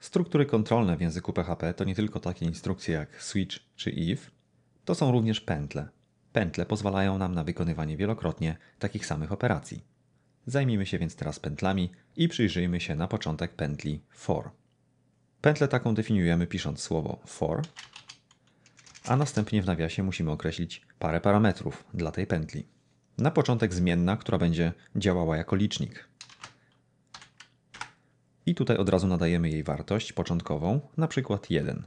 Struktury kontrolne w języku PHP to nie tylko takie instrukcje jak switch czy if, to są również pętle. Pętle pozwalają nam na wykonywanie wielokrotnie takich samych operacji. Zajmijmy się więc teraz pętlami i przyjrzyjmy się na początek pętli for. Pętlę taką definiujemy pisząc słowo for, a następnie w nawiasie musimy określić parę parametrów dla tej pętli. Na początek zmienna, która będzie działała jako licznik. I tutaj od razu nadajemy jej wartość początkową, na przykład 1.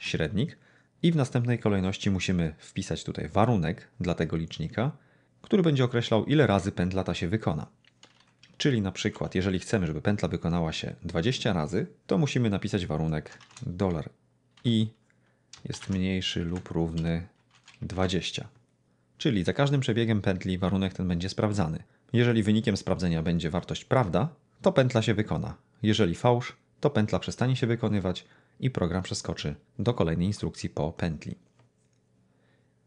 Średnik. I w następnej kolejności musimy wpisać tutaj warunek dla tego licznika, który będzie określał ile razy pętla ta się wykona. Czyli na przykład, jeżeli chcemy, żeby pętla wykonała się 20 razy, to musimy napisać warunek $i jest mniejszy lub równy 20. Czyli za każdym przebiegiem pętli warunek ten będzie sprawdzany. Jeżeli wynikiem sprawdzenia będzie wartość prawda, to pętla się wykona. Jeżeli fałsz, to pętla przestanie się wykonywać i program przeskoczy do kolejnej instrukcji po pętli.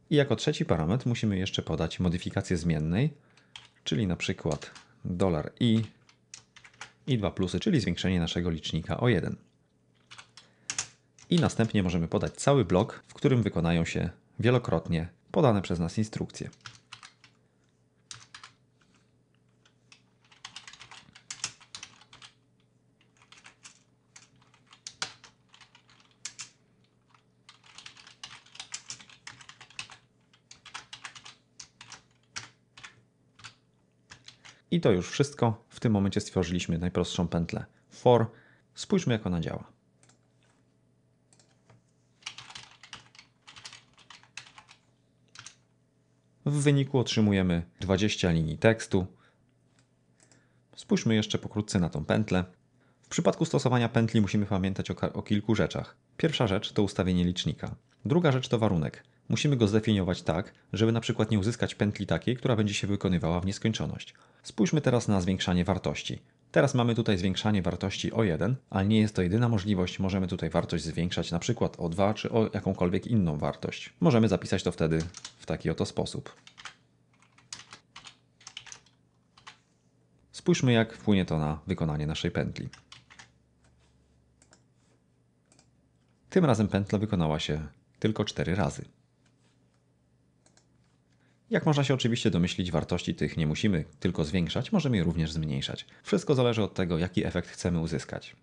I jako trzeci parametr musimy jeszcze podać modyfikację zmiennej, czyli na przykład $i i dwa plusy, czyli zwiększenie naszego licznika o 1. I następnie możemy podać cały blok, w którym wykonają się wielokrotnie podane przez nas instrukcje. I to już wszystko. W tym momencie stworzyliśmy najprostszą pętlę for. Spójrzmy jak ona działa. W wyniku otrzymujemy 20 linii tekstu. Spójrzmy jeszcze pokrótce na tą pętlę. W przypadku stosowania pętli musimy pamiętać o, o, kilku rzeczach. Pierwsza rzecz to ustawienie licznika. Druga rzecz to warunek. Musimy go zdefiniować tak, żeby na przykład nie uzyskać pętli takiej, która będzie się wykonywała w nieskończoność. Spójrzmy teraz na zwiększanie wartości. Teraz mamy tutaj zwiększanie wartości o 1, ale nie jest to jedyna możliwość. Możemy tutaj wartość zwiększać na przykład o 2 czy o jakąkolwiek inną wartość. Możemy zapisać to wtedy w taki oto sposób. Spójrzmy jak wpłynie to na wykonanie naszej pętli. Tym razem pętla wykonała się tylko 4 razy. Jak można się oczywiście domyślić, wartości tych nie musimy tylko zwiększać, możemy je również zmniejszać. Wszystko zależy od tego, jaki efekt chcemy uzyskać.